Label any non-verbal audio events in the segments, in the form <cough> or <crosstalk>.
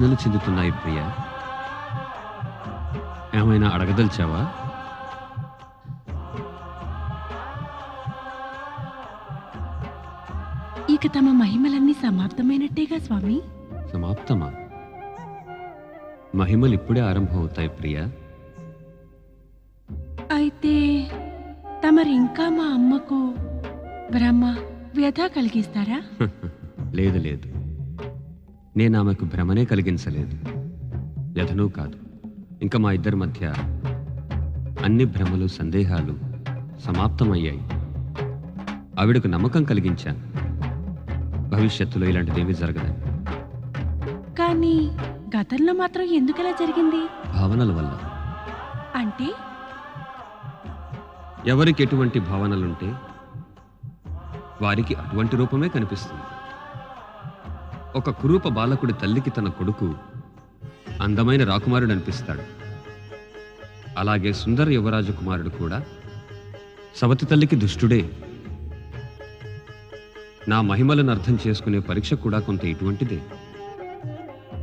ప్రశ్నలు చెందుతున్నాయి ప్రియా. ఏమైనా అడగదలిచావా? ఇక తమ మహిమలన్నీ సమాప్తమైనట్టేగా స్వామి? సమాప్తమా? మహిమలు ఇప్పుడే ఆరంభమవుతాయి ప్రియా. అయితే తమరు ఇంకా మా అమ్మకు భ్రమ వ్యధ కలిగిస్తారా? <laughs> లేదు లేదు. నేను ఆమెకు భ్రమనే కలిగించలేదు. వ్యధను కాదు. ఇంకా మా ఇద్దరి మధ్య అన్ని భ్రమలు సందేహాలు సమాప్తమయ్యాయి. ఆవిడకు నమ్మకం కలిగించాను. భవిష్యత్తులో ఇలాంటిదేమీ జరగదని. కానీ గతంలో మాత్రం ఎందుకలా జరిగింది? భావనల వల్ల. అంటే? ఎవరికి ఎటువంటి భావనలుంటే వారికి అటువంటి రూపమే కనిపిస్తుంది. ఒక కురూప బాలకుడి తల్లికి తన కొడుకు అందమైన రాకుమారుడు అనిపిస్తాడు అలాగే సుందర యువరాజు కుమారుడు కూడా సవతి తల్లికి దుష్టుడే. నా మహిమలను అర్థం చేసుకునే పరీక్ష కూడా కొంత ఇటువంటిదే.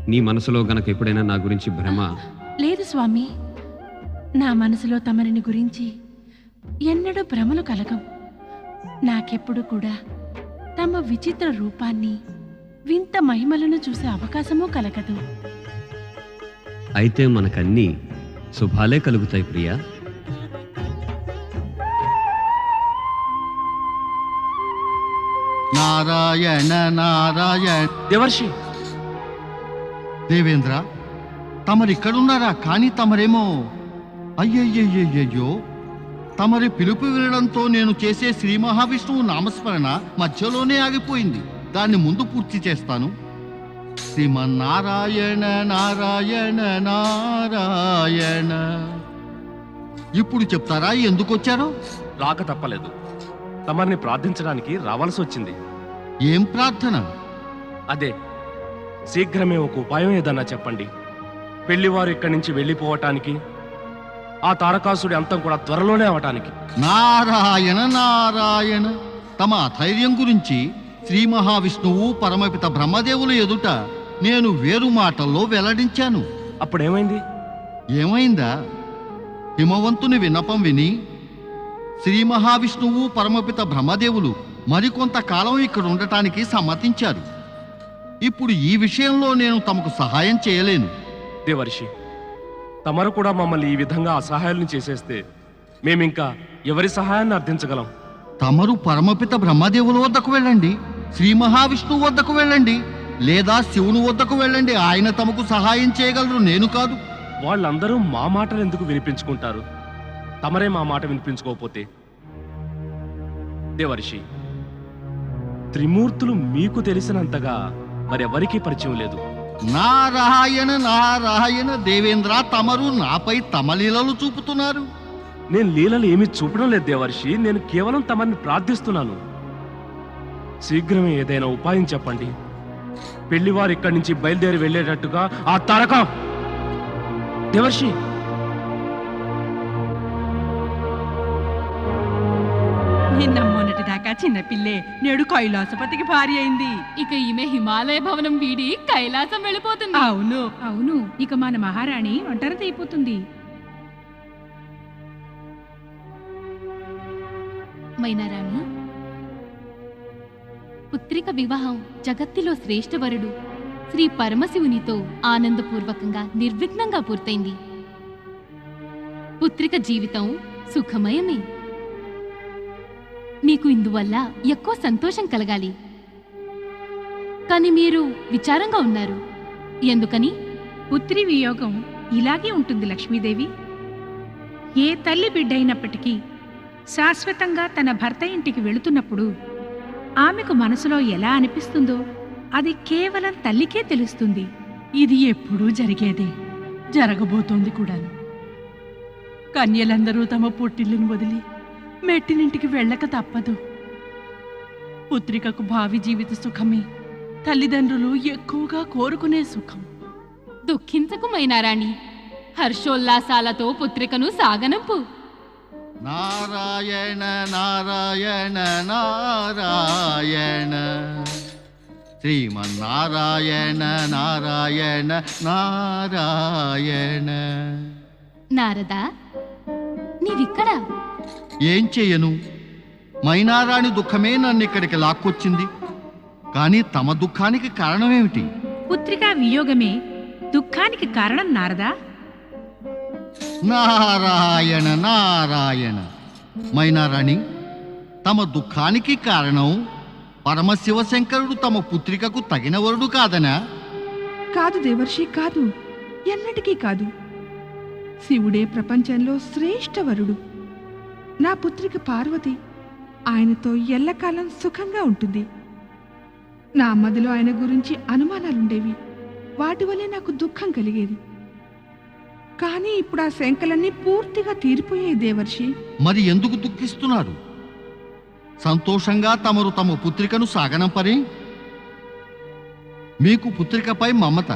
నీ మనసులో గనక ఎప్పుడైనా నా గురించి భ్రమ? లేదు స్వామి. నా మనసులో తమరిని గురించి ఎన్నడూ భ్రమలు కలగవు నాకెప్పుడు కూడా తమ విచిత్ర రూపాన్ని వింత మహిమలను చూసే అవకాశమూ కలగదు. అయితే మనకన్నీ శుభాలే కలుగుతాయి ప్రియా. నారాయణ నారాయణ. దేవర్షి. దేవేంద్ర తమరిక్కడున్నారా? కానీ తమరేమో అయ్యయ్యయ్యయ్యో తమరి పిలుపు వినడంతో నేను చేసే శ్రీ మహావిష్ణువు నామస్మరణ మధ్యలోనే ఆగిపోయింది. దాన్ని ముందు పూర్తి చేస్తాను. శ్రీమన్నారాయణ నారాయణ నారాయణ. ఇప్పుడు చెప్తారా ఎందుకు వచ్చారో? రాక తప్పలేదు. తమరిని ప్రార్థించడానికి రావాల్సి వచ్చింది. ఏం ప్రార్థన? అదే శీఘ్రమే ఒక ఉపాయం ఏదన్నా చెప్పండి. పెళ్ళివారు ఇక్కడి నుంచి వెళ్ళిపోవటానికి ఆ తారకాసుడి అంతం కూడా త్వరలోనే అవటానికి. నారాయణ నారాయణ. తమ అధైర్యం గురించి శ్రీ మహావిష్ణువు పరమపిత బ్రహ్మదేవుల ఎదుట నేను వేరు మాటల్లో వెల్లడించాను. అప్పుడేమైంది? ఏమైందా? హిమవంతుని విన్నపం విని శ్రీ మహావిష్ణువు పరమపిత బ్రహ్మదేవులు మరికొంత కాలం ఇక్కడ ఉండటానికి సమ్మతించారు. ఇప్పుడు ఈ విషయంలో నేను తమకు సహాయం చేయలేను. దేవర్షి తమరు కూడా మమ్మల్ని ఈ విధంగా అసహాయాలను చేసేస్తే మేమింకా ఎవరి సహాయాన్ని అర్థించగలం? తమరు పరమపిత బ్రహ్మదేవుల వద్దకు వెళ్ళండి. శ్రీ మహావిష్ణువు వద్దకు వెళ్ళండి లేదా శివుని వద్దకు వెళ్ళండి. ఆయన తమకు సహాయం చేయగలరు. నేను కాదు. వాళ్ళందరూ మా మాటలు ఎందుకు వినిపించుకుంటారు? తమరే మా మాట వినిపించుకోకపోతే? దేవర్షి త్రిమూర్తులు మీకు తెలిసినంతగా మరెవరికీ పరిచయం లేదు. నారాయణ నారాయణ దేవేంద్ర తమరు నాపై తమలీలలు చూపుతున్నారు. నేను లీలలు ఏమీ చూపడం లేదు దేవర్షి. నేను కేవలం తమని ప్రార్థిస్తున్నాను. శీఘ్రమే ఏదైనా ఉపాయం చెప్పండి. పెళ్ళివారు ఇక్కడి నుంచి బయలుదేరి వెళ్ళేటట్టుగా ఆ తారక! దేవర్షి! నిన్న మొన్నటి దాకా చిన్నపిల్లే నేడు కైలాసపతికి భార్య అయింది. ఇక ఈమె హిమాలయ భవనం వీడి కైలాసం వెళ్ళిపోతుంది. అవును. అవును. ఇక మన మహారాణి ఒంటరిదైపోతుంది మైనారాణి పుత్రిక వివాహం జగత్తులో శ్రేష్ఠవరుడు శ్రీ పరమశివునితో ఆనందపూర్వకంగా నిర్విఘ్నంగా పూర్తయింది. పుత్రిక జీవితం సుఖమయమే. మీకు ఇందువల్ల ఎక్కువ సంతోషం కలగాలి. కానీ మీరు విచారంగా ఉన్నారు. ఎందుకని? పుత్రి వియోగం ఇలాగే ఉంటుంది లక్ష్మీదేవి. ఏ తల్లి బిడ్డైనప్పటికీ శాశ్వతంగా తన భర్త ఇంటికి వెళుతున్నప్పుడు ఆమెకు మనసులో ఎలా అనిపిస్తుందో అది కేవలం తల్లికే తెలుస్తుంది. ఇది ఎప్పుడూ జరిగేదే. జరగబోతోంది కూడాను. కన్యలందరూ తమ పుట్టిల్లును వదిలి మెట్టినింటికి వెళ్ళక తప్పదు. పుత్రికకు భావి జీవిత సుఖమే తల్లిదండ్రులు ఎక్కువగా కోరుకునే సుఖం. దుఃఖించకు మైనారాణి హర్షోల్లాసాలతో పుత్రికను సాగనంపు. నారాయణ నారాయణ నారాయణ. శ్రీమన్నారాయణ నారాయణ నారాయణ. నారదా నీవిక్కడ? ఏం చెయ్యను మైనారాణి దుఃఖమే నన్ను ఇక్కడికి లాక్కొచ్చింది. కానీ తమ దుఃఖానికి కారణమేమిటి? పుత్రికా వియోగమే దుఃఖానికి కారణం నారదా. నారాయణ నారాయణ. మైనారాణి తమ దుఃఖానికి కారణం పరమశివశంకరుడు తమ పుత్రికకు తగిన వరుడు కాదనా? కాదు దేవర్షి కాదు. ఎన్నటికీ కాదు. శివుడే ప్రపంచంలో శ్రేష్ఠ వరుడు. నా పుత్రిక పార్వతి ఆయనతో ఎల్లకాలం సుఖంగా ఉంటుంది. నా మదిలో ఆయన గురించి అనుమానాలుండేవి. వాటి వల్లే నాకు దుఃఖం కలిగేది. కానీ ఇప్పుడు ఆ శంకలన్నీ పూర్తిగా తీరిపోయాయి దేవర్షి. మరి ఎందుకు దుఃఖిస్తున్నారు? సంతోషంగా తమరు తమ పుత్రికను సాగనంపరి మీకు పుత్రికపై మమత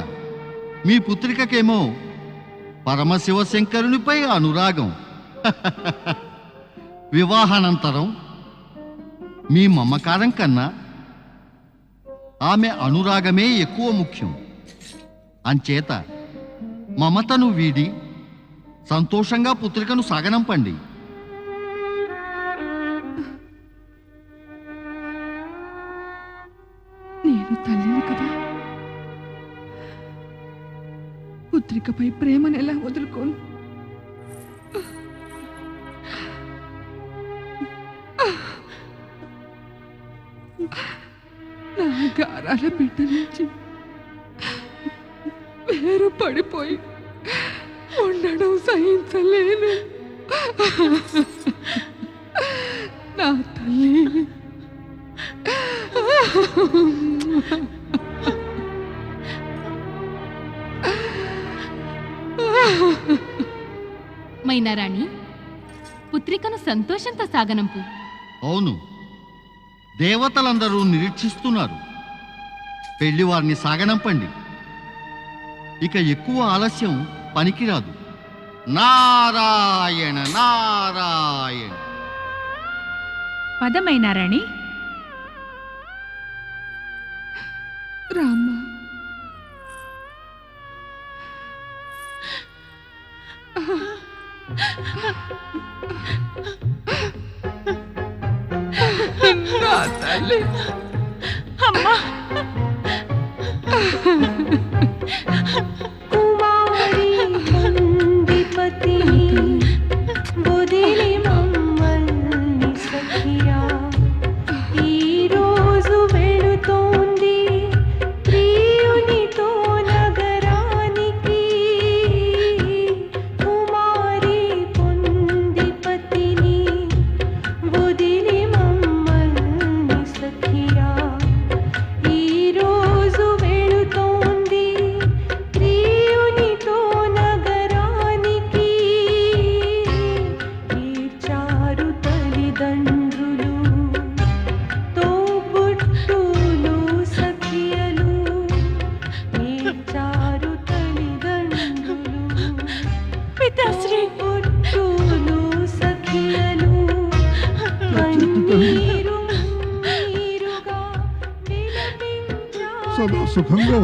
మీ పుత్రికకేమో పరమశివ శంకరునిపై అనురాగం <laughs> వివాహానంతరం మీ మమకారం కన్నా ఆమె అనురాగమే ఎక్కువ ముఖ్యం. అంచేత మమతను వీడి సంతోషంగా పుత్రికను సాగనంపండి. నేను తల్లిని కదా? పుత్రికపై ప్రేమను ఎలా వదులుకోను? నా గారాల బిడ్డ నుంచి వేరు పడిపోయి ఉండడం సహించలేను. నా తల్లి. మైనారాణి పుత్రికను సంతోషంతో సాగనంపు. అవును. దేవతలందరూ నిరీక్షిస్తున్నారు. పెళ్ళి వారిని సాగనంపండి. ఇక ఎక్కువ ఆలస్యం పనికిరాదు. నారాయణ నారాయణ. పదమైనారాణి రామ్మ. నా తల్లి. విలపించారు సదా సుఖంగా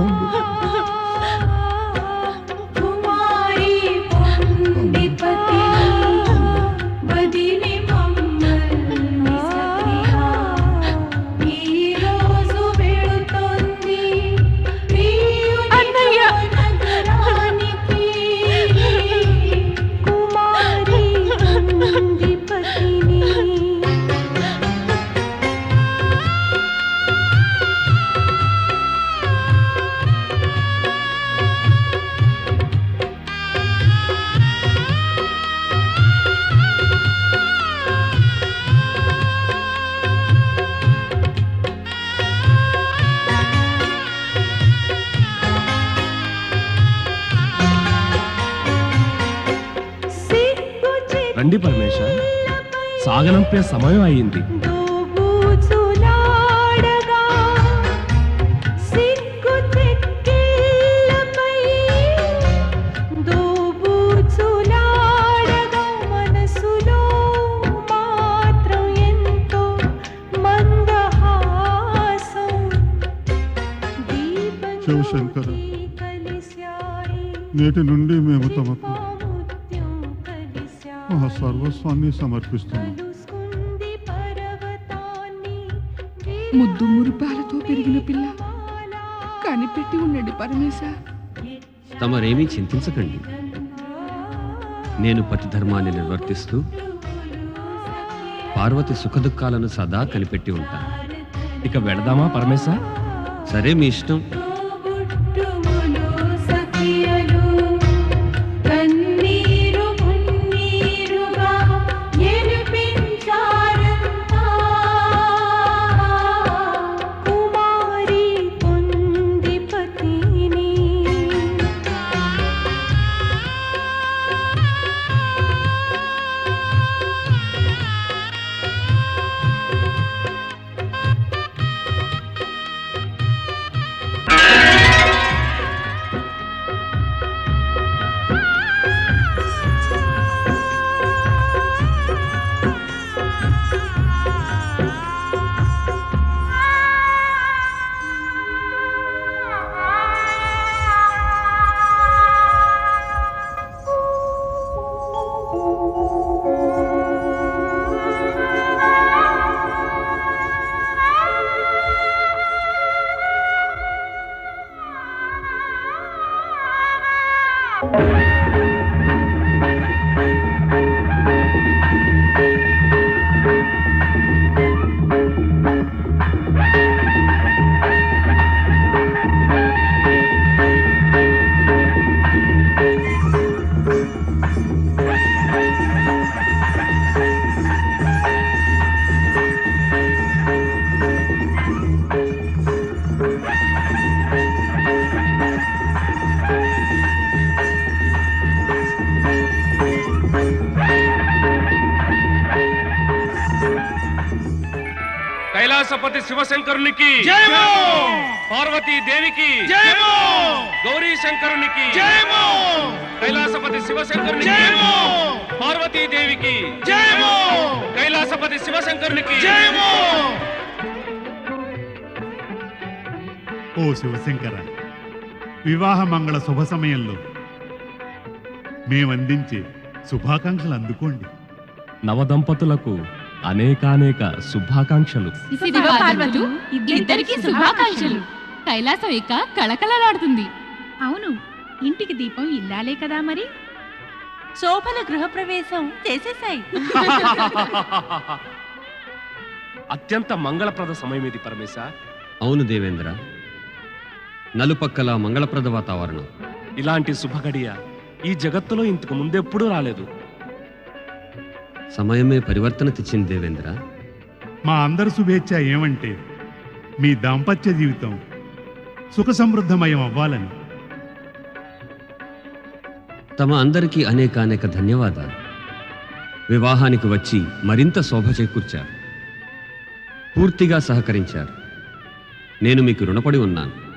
గగనంపే సమయం అయింది శివశంకర నేటి నుండి మేము తమకు సర్వస్వాన్ని సమర్పిస్తున్నాం. ముద్దు మురిపాలతో పెరిగిన పిల్ల. కనిపెట్టి ఉండండి పరమేశ. తమరేమీ చింతించకండి. నేను పతి ధర్మాన్ని నిర్వర్తిస్తూ పార్వతి సుఖదుఖాలను సదా కనిపెట్టి ఉంటాను. ఇక వెళదామా పరమేశ? సరే మీ ఇష్టం. శివశంకరునికి పార్వతీ దేవికి గౌరీ శంకరునికి కైలాసపతి శివశంకరునికి పార్వతీ దేవికి కైలాసపతి శివశంకరునికి. ఓ శివశంకర వివాహ మంగళ శుభ సమయంలో మేమందించే శుభాకాంక్షలు అందుకోండి. నవదంపతులకు అనేకానేక శుభాకాంక్షలు. ఇద్దరికి శుభాకాంక్షలు. కైలాసం ఇక కళకళలాడుతుంది. అవును ఇంటికి దీపం ఇల్లాలే కదా మరి? శోభన గృహప్రవేశం చేసేసాయి. <laughs> అత్యంత మంగళప్రద సమయం ఇది పరమేశ. అవును దేవేంద్ర. నలుపక్కల మంగళప్రద వాతావరణం. ఇలాంటి శుభగడియ ఈ జగత్తులో ఇంతకు ముందెప్పుడూ రాలేదు. సమయమే పరివర్తన తెచ్చింది దేవేంద్ర. మా అందరి శుభేచ్ఛ ఏమంటే మీ దాంపత్య జీవితం సుఖ సమృద్ధమయం అవ్వాలని. తమ అందరికీ అనేక అనేక ధన్యవాదాలు. వివాహానికి వచ్చి మరింత శోభ చేకూర్చారు. పూర్తిగా సహకరించారు. నేను మీకు రుణపడి ఉన్నాను.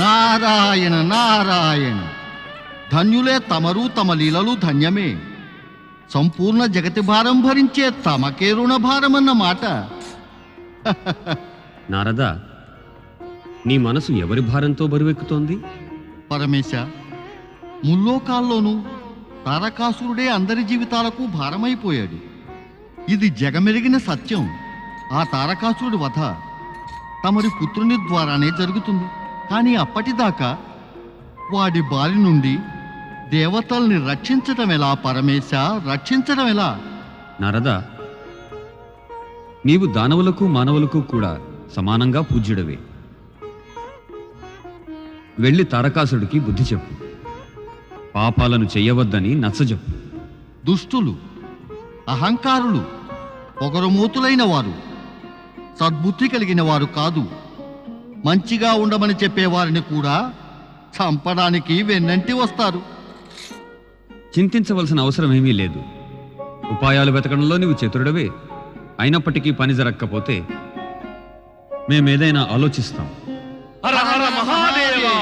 నారాయణ నారాయణ. ధన్యులే తమరు తమ లీలలు ధన్యమే. సంపూర్ణ జగతి భారం భరించే తమకే రుణ భారమన్న మాట. <laughs> నారద నీ మనసు ఎవరి భారంతో బరువెక్కుతోంది? పరమేశ ముల్లోకాల్లోనూ తారకాసురుడే అందరి జీవితాలకు భారమైపోయాడు. ఇది జగమెరిగిన సత్యం. ఆ తారకాసురుడి వధ తమరి పుత్రుని ద్వారానే జరుగుతుంది. కానీ అప్పటిదాకా వాడి బారి నుండి దేవతల్ని రక్షించటం ఎలా పరమేశ? రక్షించటం ఎలా? నారద నీవు దానవులకు మానవులకు కూడా సమానంగా పూజ్యుడవే. వెళ్ళి తారకాసుడికి బుద్ధి చెప్పు. పాపాలను చెయ్యవద్దని నచ్చజెప్పు దుష్టులు అహంకారులు పొగరుమూతులైన వారు సద్బుద్ధి కలిగిన వారు కాదు. మంచిగా ఉండమని చెప్పేవారిని కూడా చంపడానికి వెన్నంటి వస్తారు. చింతించవలసిన అవసరం ఏమీ లేదు. ఉపాయాలు వెతకడంలో నీవు చతురుడవే. అయినప్పటికీ పని జరగకపోతే మేమేదైనా ఆలోచిస్తాం. హర హర మహాదేవా!